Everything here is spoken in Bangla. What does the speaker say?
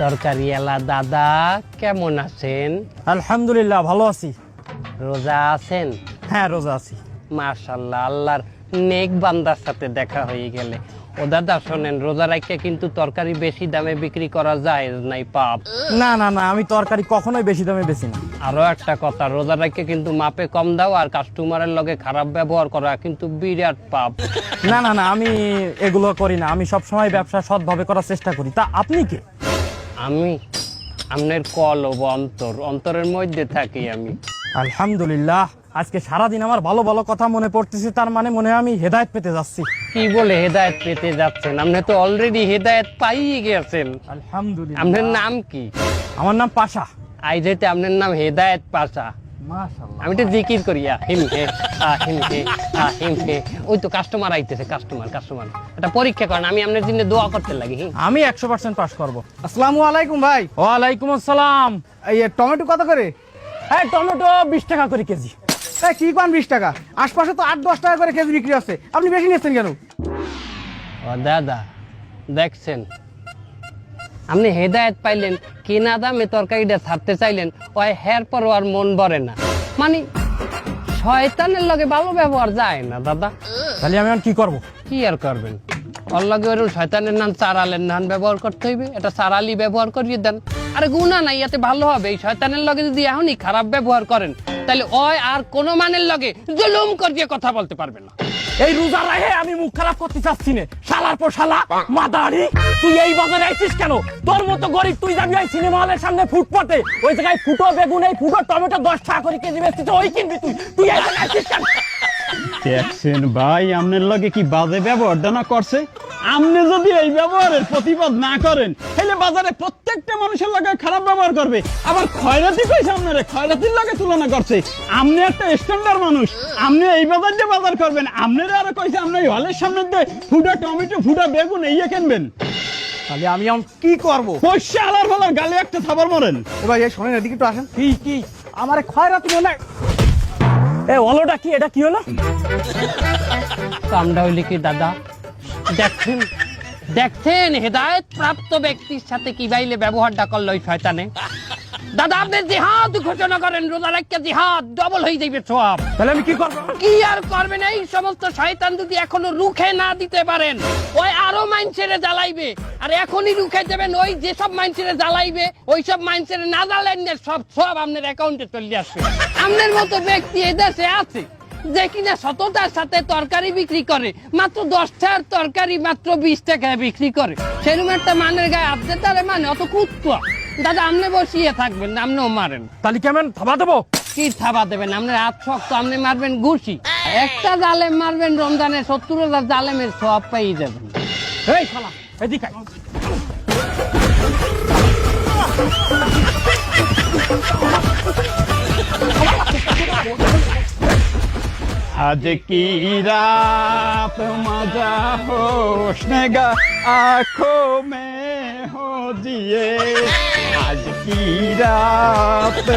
তরকারি এলা দাদা কেমন আছেন? আলহামদুলিল্লাহ ভালো আছি। রোজা আছেন? হ্যাঁ রোজা আছি। মাশাল্লাহ আল্লাহর নেক বান্দার সাথে দেখা হয়ে গেলে। ও দাদা শোনেন রোজা রাখতে কিন্তু তরকারি বেশি দামে বিক্রি করা যায় নাই পাপ। না না না আমি তরকারি কখনোই বেশি দামে বেশি না। আরও একটা কথা রোজা রাখতে কিন্তু মাপে কম দাও আর কাস্টমারের লগে খারাপ ব্যবহার করা কিন্তু বিরাট পাপ। না না না আমি এগুলো করি না। আমি সব সময় ব্যবসা সৎভাবে করার চেষ্টা করি। তা আপনি কে? আমি আপনার কল ও অন্তর অন্তরের মধ্যে থাকি আমি। আলহামদুলিল্লাহ আজকে সারাদিন আমার ভালো ভালো কথা মনে পড়তেছে তার মানে মনে হয় আমি হেদায়েত পেতে যাচ্ছি। কি বলে হেদায়েত পেতে যাচ্ছেন? আপনি তো অলরেডি হেদায়েত পাইয়ে গেছেন। আলহামদুলিল্লাহ। আপনার নাম কি? আমার নাম পাশা। আই যেতে আপনার নাম হেদায়েত পাশা। আমি তো জিকির করি হে হে হে। ওই তো কাস্টমার আইতেছে কাস্টমার কাস্টমার এটা পরীক্ষা করেন আমি আপনার জন্য দোয়া করতে লাগি আমি একশো পার্সেন্ট পাস করব। আসসালামু আলাইকুম ভাই। ওয়ালাইকুম আসসালাম। এই টমেটো কত করে? হ্যাঁ টমেটো বিশ টাকা করে কেজি। এই কি পান বিশ টাকা? আশপাশে তো আট দশ টাকা করে কেজি বিক্রি আছে আপনি বেশি নিচ্ছেন কেন? ও দাদা দেখছেন আপনি হেদায়েত পাইলেন কিনা দামে তরকারিটা ছাড়তে চাইলেন ওই হের পর আর মন ভরে না। মানে শয়তানের লগে ভালো ব্যবহার যায় না দাদা। তাহলে আমি কি করব? কি আর করবেন? ওর লগে ওরকম শয়তানের নাম চারালের নাম ব্যবহার করতে হইবে। এটা চারালি ব্যবহার করিয়ে দেন। আরে গুণা নাই ইয়াতে ভালো হবে। এই শয়তানের লগে যদি এখনই খারাপ ব্যবহার করেন তাহলে ওই আর কোন মানের লগে জুলুম করিয়ে কথা বলতে পারবে না। এই রোজা রাহে আমি মুখ খারাপ করতে চাচ্ছি না। শালার পর শালা মাদারি তুই এই বাজারে আইছিস কেন? তোর মতো গরিব তুই যাবি ওই সিনেমা হলের সামনে ফুটপাতে। ওই জায়গায় ফুটো বেগুন এই ফুটো টমেটো দশ টাকা করে কেজি বেচছিস ওই কিনবি তুই। তুই এখানে আইছিস কেন? দেখছেন ভাই আপনার লগে কি বাজে ব্যবহারটা না করছে? আপনি যদি এই ব্যবহারের প্রতিবাদ না করেন তাহলে বাজারে প্রত্যেকটা মানুষের লগে খারাপ ব্যবহার করবে। আবার খয়রাতি কইছে আপনারে খয়রাতির লগে তুলনা করছে। আপনি একটা স্ট্যান্ডার্ড মানুষ আপনি এই বাজার দিয়ে বাজার করবেন। আপনারা আরও কইছে আপনি এই হলের সামনে দিয়ে ফুটা টমেটো ফুটা বেগুন এই কিনবেন। তাহলে আমি এখন কি করব? পয়সা আলার ফলার গালে একটা থাবার মরেন। এ ভাই এই শোনেন এদিকে একটু আসেন। কি কি? আমার খয়রাতি মনে এ ওলোটা কি? এটা কি হলো? কামটা হইলে কি দাদা? দেখছেন দেখছেন হেদায়েত প্রাপ্ত ব্যক্তির সাথে কি বাইলে ব্যবহারটা করল ওই শয়তানে? দাদা আপনি জিহাদ ঘোষণা করেন রোজা রাখকে জিহাদ ডবল হয়ে যাইবে সব। তাহলে আমি কি করব? কি আর করবেন? এই সমস্ত শয়তান যদি এখনও রুখে না দিতে পারেন ওই আরও মাইনসেরে জ্বালাইবে। আর এখনই রুখে দেবেন ওই যেসব মাইনসেরে জ্বালাইবে ওই সব মাইনসেরে না জ্বালেন সব সব আপনার অ্যাকাউন্টে চলে আসবে। আপনার মতো ব্যক্তি এদেশে আছে যে কিনা সততার সাথে তরকারি বিক্রি করে মাত্র দশটার তরকারি মাত্র বিশ টাকায় বিক্রি করে। সেরকম একটা মানের গায়ে আপনি তারে মানে অত কুত্তা দাদা আপনি বসিয়ে থাকবেন আপনিও মারেন। তাহলে কেমন থাবা দেবো? কি থাবা দেবেন? আপনার হাত শক্ত আপনি মারবেন ঘুষি। একটা জালেম মারবেন রমজানে সত্তর হাজার জালেমের সব পেয়ে যাবেন। এই শালা এদিকে আয়। आज की रात मजा होशनेगा आंखों में हो जिए आज की रात